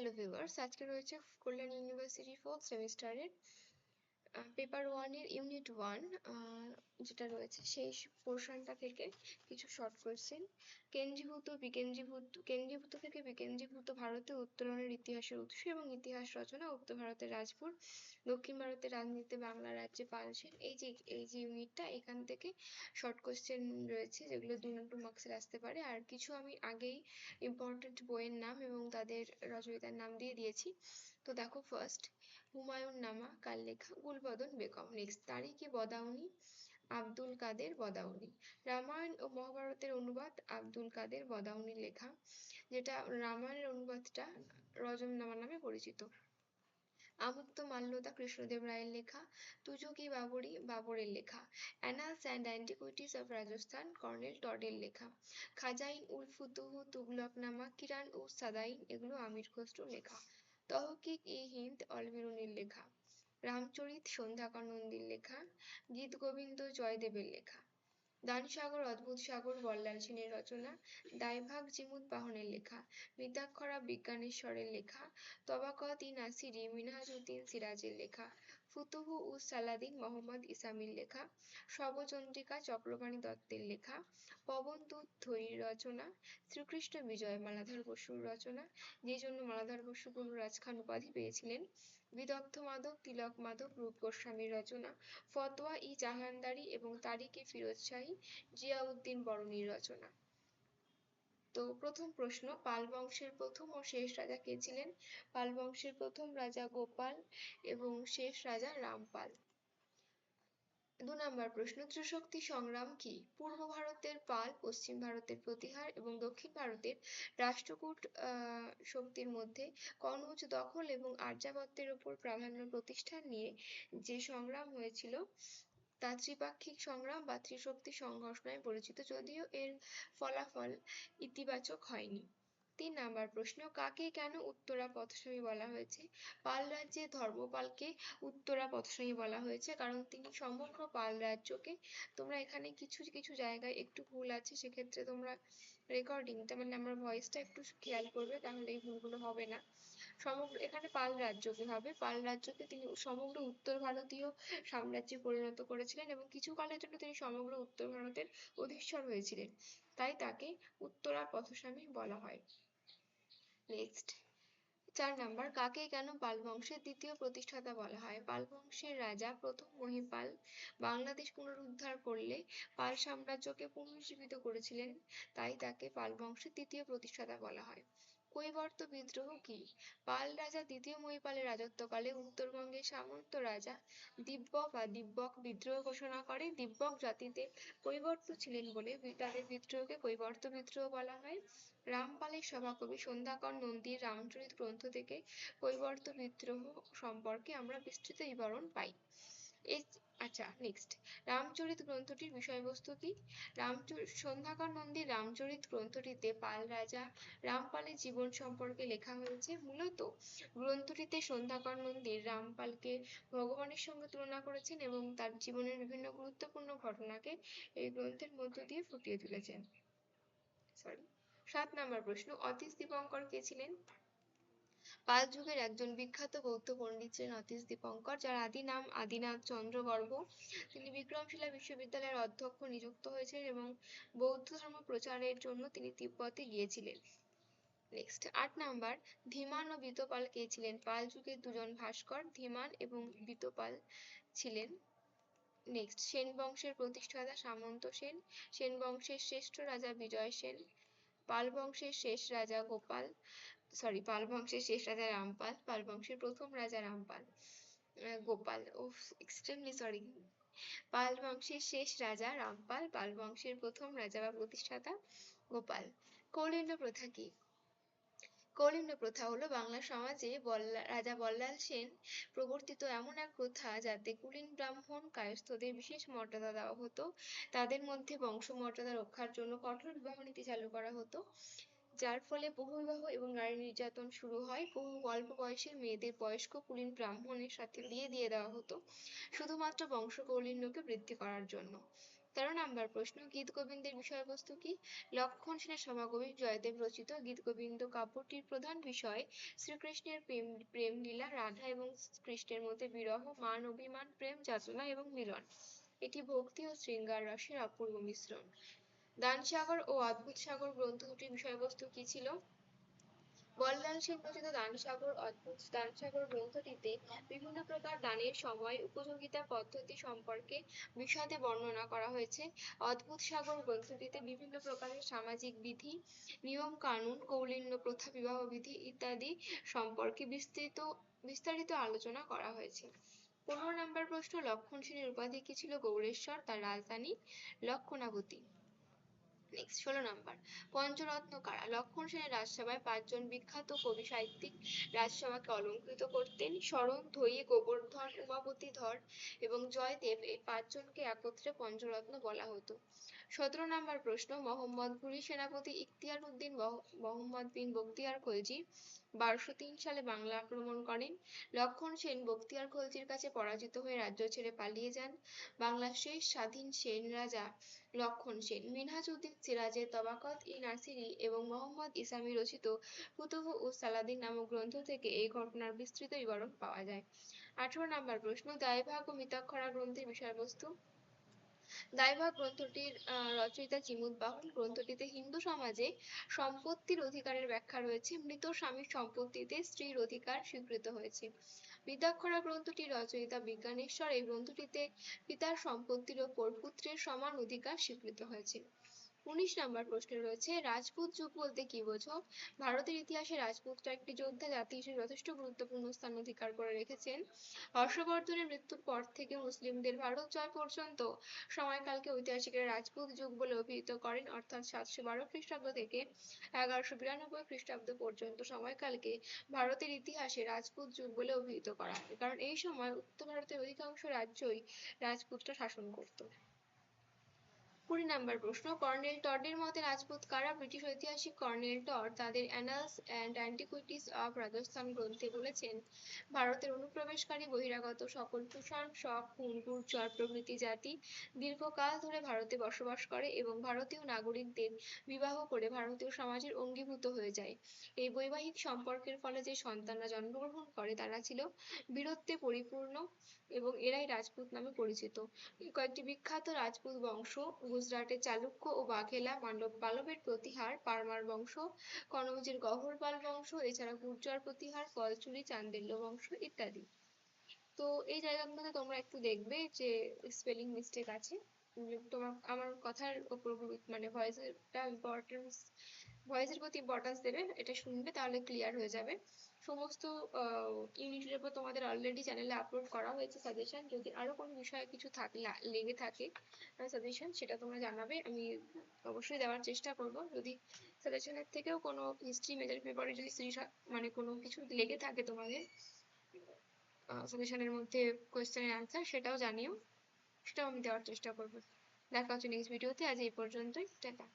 Hello viewers আজকে রয়েছে Kalyan university fourth সেমিস্টারের পেপার ওয়ানের ইউনিট ওয়ান যেটা রয়েছে, সেই পোর্শনটা থেকে কিছু শর্ট কোয়েশ্চেন কেন্দ্রীভূত, বিকেন্দ্রীভূত, কেন্দ্রীভূত থেকে বিকেন্দ্রীভূত ভারতে উত্তরণের ইতিহাসের উৎস এবং ইতিহাস রচনা উত্তর ভারতের রাজপুর, দক্ষিণ ভারতের রাজনীতি, বাংলা রাজ্যে পালছেন এই যে এই যে ইউনিটটা এখান থেকে শর্ট কোয়েশ্চেন রয়েছে, যেগুলো দুই নম্বর মার্কসের আসতে পারে। আর কিছু আমি আগেই ইম্পর্টেন্ট বইয়ের নাম এবং তাদের রচয়িতার নাম দিয়ে দিয়েছি। তো দেখো ফার্স্ট হুমায়ুন নামা কার লেখা গুলবদন বেগম। নেক্সট তারিখে বদাউনি, আব্দুল কাদের বদাউনি। রামায়ণ ও মহাভারতের অনুবাদ আব্দুল কাদের বদাউনির লেখা, যেটা রামায়ণের অনুবাদটা রজমনামা নামে পরিচিত। আমুক্ত মাল্যদা কৃষ্ণদেব রায়ের লেখা, তুজকি বাবরি বাবরের লেখা, annals and antiquities of Rajasthan colonel টডের লেখা, খাজাইন উল ফুতুহু তুগলকনামা কিরান উ সাদাইন, এগুলো আমির খসরুর লেখা। তহকিক ই হিন্দ অলবিরুনির লেখা। রামচরিত সন্ধ্যাকর নন্দীর লেখা, গীত গোবিন্দ জয়দেবের লেখা। দানসাগর, অদ্ভুত সাগর, বল্লাল সেনের রচনা, দায়ভাগ জিমুদ বাহনের লেখা মিতাক্ষরা বিজ্ঞানেশ্বরের লেখা, তবাকত ই নাসিরি মিনহাজউদ্দিন সিরাজের লেখা, ফুতুহু উ সালাদিন মোহাম্মদ ইসামির লেখা, শবচন্দ্রিকা চক্রপাণী দত্তের লেখা, পবন পবনদূত ধৈর রচনা, শ্রীকৃষ্ণ বিজয় মালাধর বসুর রচনা, যে জন্য মালাধর বসু গুরুরাজ খান উপাধি পেয়েছিলেন বিদগ্ধ মাদক তিলক মাদক রূপ গোস্বামীর রচনা। ফতোয়া ই জাহানদারি এবং তারিকে ফিরোজ শাহী, জিয়াউদ্দিন বরণীর রচনা। তো প্রথম প্রশ্ন, পাল বংশের প্রথম ও শেষ রাজা কে ছিলেন? পাল বংশের প্রথম রাজা গোপাল এবং শেষ রাজা রামপাল। দু নম্বর প্রশ্ন ত্রিশক্তি সংগ্রাম কি? পূর্ব ভারতের পাল, পশ্চিম ভারতের প্রতিহার এবং দক্ষিণ ভারতের রাষ্ট্রকূট শক্তির মধ্যে কনৌজ দখল এবং আর্যাবত্যের ওপর প্রাধান্য প্রতিষ্ঠা নিয়ে যে সংগ্রাম হয়েছিল, তা ত্রিপাক্ষিক সংগ্রাম বা ত্রিশক্তি সংঘর্ষ নামে পরিচিত, যদিও এর ফলাফল ইতিবাচক হয়নি। তিন নাম্বার প্রশ্ন, কাকে কেন উত্তরা পথস্বামী বলা হয়েছে? পাল রাজ্যে ধর্মপালকে উত্তরা পথস্বামী বলা হয়েছে, কারণ তিনি সমগ্র পাল রাজ্যকে, তোমরা এখানে কিছু কিছু জায়গায় একটু ভুল আছে, সেক্ষেত্রে তোমরা রেকর্ডিংটা মানে আমার ভয়েসটা একটু খেয়াল করবে, তাহলে এই ভুলগুলো হবে না। সমগ্র, এখানে পাল রাজ্যকে হবে, পাল রাজ্যকে তিনি সমগ্র উত্তর ভারতীয় সাম্রাজ্যে পরিণত করেছিলেন এবং কিছু কালের জন্য তিনি সমগ্র উত্তর ভারতের অধীশ্বর হয়েছিলেন। তাই তাকে উত্তরা পথস্বামী বলা হয়। নেক্সট চার নাম্বার কাকে কেন পাল বংশের দ্বিতীয় প্রতিষ্ঠাতা বলা হয়? পাল বংশের রাজা প্রথম মহিপাল বাংলাদেশ পুনরুদ্ধার করলে পাল সাম্রাজ্যকে পুনর্জীবিত করেছিলেন, তাই তাকে পাল বংশের দ্বিতীয় প্রতিষ্ঠাতা বলা হয়। কৈবর্ত বিদ্রোহ কি? পাল রাজা দ্বিতীয় মহিপালের রাজত্বকালে উত্তরবঙ্গের সামন্ত রাজা দিব্যক বা দিব্যক বিদ্রোহ ঘোষণা করে। দিব্যক জাতিতে কৈবর্ত ছিলেন বলে তাদের বিদ্রোহকে কৈবর্ত বিদ্রোহ বলা হয়। রামপালের সভাকবি সন্ধ্যাকর নন্দীর রামচরিত গ্রন্থ থেকে কৈবর্ত বিদ্রোহ সম্পর্কে আমরা বিস্তৃত বিবরণ পাই। আচ্ছা নেক্সট রামচরিত গ্রন্থটির বিষয়বস্তু কি? রামচরিত সন্ধ্যাকর নন্দীর রামচরিত গ্রন্থটিতে পাল রাজা রামপালের জীবন সম্পর্কে লেখা হয়েছে। মূলত গ্রন্থটিতে সন্ধ্যাকর নন্দীর রামপালকে ভগবানের সঙ্গে তুলনা করেছেন এবং তার জীবনের বিভিন্ন গুরুত্বপূর্ণ ঘটনাকে এই গ্রন্থের মধ্য দিয়ে ফুটিয়ে তুলেছেন। সরি সাত নম্বর প্রশ্ন, অতীশ দীপঙ্কর কে ছিলেন? পাল যুগের একজন বিখ্যাত বৌদ্ধ পণ্ডিত ছিলেন অতীশ দীপঙ্কর, যার আদি নাম আদিনাথ চন্দ্র গর্ভ তিনি বিক্রমশিলা বিশ্ববিদ্যালয়ের অধ্যক্ষ নিযুক্ত হয়েছিলেন এবং বৌদ্ধ ধর্ম প্রচারের জন্য তিনি তিব্বতে গিয়েছিলেন। নেক্সট আট নাম্বার, ধীমান ও বিতপাল কে ছিলেন? পাল যুগের দুজন ভাস্কর, ধীমান এবং বিতপাল ছিলেন। নেক্সট সেন বংশের প্রতিষ্ঠাতা সামন্ত সেন সেন বংশের শ্রেষ্ঠ রাজা বিজয় সেন, পাল বংশের শেষ রাজা গোপাল সরি পাল বংশের শেষ রাজা রামপাল, পাল বংশের প্রথম রাজা রামপাল গোপাল। ও এক্সট্রিমলি সরি পাল বংশের শেষ রাজা রামপাল, পাল বংশের প্রথম রাজা বা প্রতিষ্ঠাতা গোপাল। কৌলিন্য প্রথা কি? কৌলিন্য প্রথা হলো বাংলা সমাজে রাজা বল্লাল সেন প্রবর্তিত এমন এক প্রথা যাতে কুলীন ব্রাহ্মণ কায়স্থদের বিশেষ মর্যাদা দেওয়া হতো। তাদের মধ্যে বংশমর্যাদা রক্ষার জন্য কঠোর বিবাহ নীতি চালু করা হতো। যার ফলে বহুবিবাহ এবং নারী নির্যাতন শুরু হয়। বহু অল্প বয়সের মেয়েদের বয়স্ক কুলীন ব্রাহ্মণের সাথে বিয়ে দিয়ে দেওয়া হতো, শুধুমাত্র বংশ কৌলিন্যকে বৃদ্ধি করার জন্য। তেরো নাম্বার প্রশ্ন, গীত গোবিন্দের বিষয়বস্তু কি? লক্ষণ সেনের সভাকবি জয়দেব রচিত গীত গোবিন্দ কাব্যটির প্রধান বিষয়, শ্রীকৃষ্ণের প্রেম প্রেম লীলা, রাধা এবং কৃষ্ণের মধ্যে বিরহ, মান, অভিমান, প্রেম যাচনা এবং মিলন। এটি ভক্তি ও শৃঙ্গার রসের অপূর্ব মিশ্রণ। দানসাগর ও অদ্ভুত সাগর গ্রন্থ দুটির বিষয়বস্তু কি ছিল? সেন রচিত দানসাগর, অদ্ভুত দানসাগর গ্রন্থটিতে বিভিন্ন প্রকার দানের সময় উপযোগিতা পদ্ধতি সম্পর্কে বিশদে বর্ণনা করা হয়েছে। অদ্ভুত সাগর গ্রন্থটিতে বিভিন্ন প্রকারের সামাজিক বিধি, নিয়ম কানুন, কৌলিন্য প্রথা, বিবাহ বিধি ইত্যাদি সম্পর্কে বিস্তৃত, বিস্তারিত আলোচনা করা হয়েছে। পনেরো নম্বর প্রশ্ন, লক্ষণ সেনের উপাধি কি ছিল? গৌড়েশ্বর, তার রাজধানী, লক্ষণাবতী। নেক্সট ষোলো নাম্বার পঞ্চরত্ন কারা? লক্ষণ সেনের রাজসভায় পাঁচজন বিখ্যাত কবি সাহিত্যিক রাজসভাকে অলঙ্কৃত করতেন। শরণ ধৈ গোবর্ধন, উমাপতি ধর এবং জয়দেব এই পাঁচজনকে একত্রে পঞ্চরত্ন বলা হতো। সতেরো নম্বর প্রশ্ন মোহাম্মদ ঘুরি সেনাপতি ইখতিয়ার উদ্দিন মোহাম্মদ বিন বখতিয়ার খলজি বারোশো তিন সালে বাংলা আক্রমণ করেন। লক্ষণ সেন বখতিয়ার খলজির কাছে পরাজিত হয়ে রাজ্য ছেড়ে পালিয়ে যান। বাংলার শেষ স্বাধীন সেন রাজা লক্ষণ সেন। মিনহাজউদ্দিন সিরাজের তবাকত, ই নাসিরি এবং মোহাম্মদ ইসামি রচিত ফুতুহ ও সালাদিন নামক গ্রন্থ থেকে এই ঘটনার বিস্তৃত বিবরণ পাওয়া যায়। আঠারো নাম্বার প্রশ্ন, দায়ভাগ ও মিতাক্ষরা গ্রন্থের বিষয়বস্তু। দায়ভাগ গ্রন্থটির রচয়িতা বাহন, গ্রন্থটিতে হিন্দু সমাজে সম্পত্তির অধিকারের ব্যাখ্যা রয়েছে। মৃত স্বামীর সম্পত্তিতে স্ত্রীর অধিকার স্বীকৃত হয়েছে। বিদ্যাক্ষরা গ্রন্থটি রচয়িতা বিজ্ঞানেশ্বর। এই গ্রন্থটিতে পিতার সম্পত্তির ওপর পুত্রের সমান অধিকার স্বীকৃত হয়েছে। উনিশ নম্বর প্রশ্নে রয়েছে, রাজপুত যুগ বলতে কি বোঝো? ভারতের ইতিহাসে রাজপুতরা একটি যোদ্ধা, জাতি হিসেবে যথেষ্ট গুরুত্বপূর্ণ স্থান অধিকার করে রেখেছেন। হর্ষবর্ধনের মৃত্যুর পর থেকে মুসলিমদের ভারত জয় পর্যন্ত সময়কালকে ঐতিহাসিকরা রাজপুত যুগ বলে অভিহিত করেন, অর্থাৎ সাতশো বারো খ্রিস্টাব্দ থেকে এগারোশো বিরানব্বই খ্রিস্টাব্দ পর্যন্ত সময়কালকে ভারতের ইতিহাসে রাজপুত যুগ বলে অভিহিত করা হয়। কারণ এই সময় উত্তর ভারতের অধিকাংশ রাজ্যই রাজপুতরা শাসন করত। কুড়ি নাম্বার প্রশ্ন, কর্নেল টডের মতে রাজপুত কারা? ব্রিটিশ ঐতিহাসিক কর্নেল টড তাদের annals and antiquities of Rajasthan গ্রন্থে বলেছেন, ভারতের অনুপ্রবেশকারী বহিরাগত সকল কুষাণ শক হুন গুর্জর প্রভৃতি জাতি দীর্ঘকাল ধরে ভারতে বসবাস করে এবং ভারতীয় নাগরিকদের বিবাহ করে ভারতীয় সমাজের অঙ্গীভূত হয়ে যায়। এই বৈবাহিক সম্পর্কের ফলে যে সন্তানরা জন্মগ্রহণ করে তারা ছিল বীরত্বে পরিপূর্ণ এবং এরাই রাজপুত নামে পরিচিত। কয়েকটি বিখ্যাত রাজপুত বংশ গুজরাটের চালুক্য ও বাঘেলা মান্ডব পালবের প্রতিহার, পারমার বংশ কনৌজের গহরপাল বংশ, এছাড়া গুর্জর প্রতিহার কলচুরি চান্দেল্য বংশ ইত্যাদি। তো এই জায়গাগুলোতে তোমরা একটু দেখবে যে স্পেলিং মিস্টেক আছে। তোমার আমার কথার উপর মানে ভয়েসটা ইম্পর্টেন্স ভয়েসের প্রতি ইম্পর্টেন্স দেবে, এটা শুনবে, তাহলে ক্লিয়ার হয়ে যাবে। সমস্ত ইউনিটের উপর তোমাদের অলরেডি চ্যানেলে আপলোড করা হয়েছে সাজেশন যদি আরও কোনো বিষয়ে কিছু থাকে লেগে থাকে সাজেশন সেটা তোমরা জানাবে, আমি অবশ্যই দেওয়ার চেষ্টা করব। যদি সাজেশনের থেকেও কোনো হিস্ট্রি মেজর পেপারে যদি মানে কোনো কিছু লেগে থাকে তোমাদের সাজেশনের মধ্যে কোয়েশ্চেনের অ্যান্সার সেটাও জানিও। সেটাও আমি দেওয়ার চেষ্টা করব। দেখা হচ্ছে নেক্সট ভিডিওতে আজ এই পর্যন্তই। টাটা।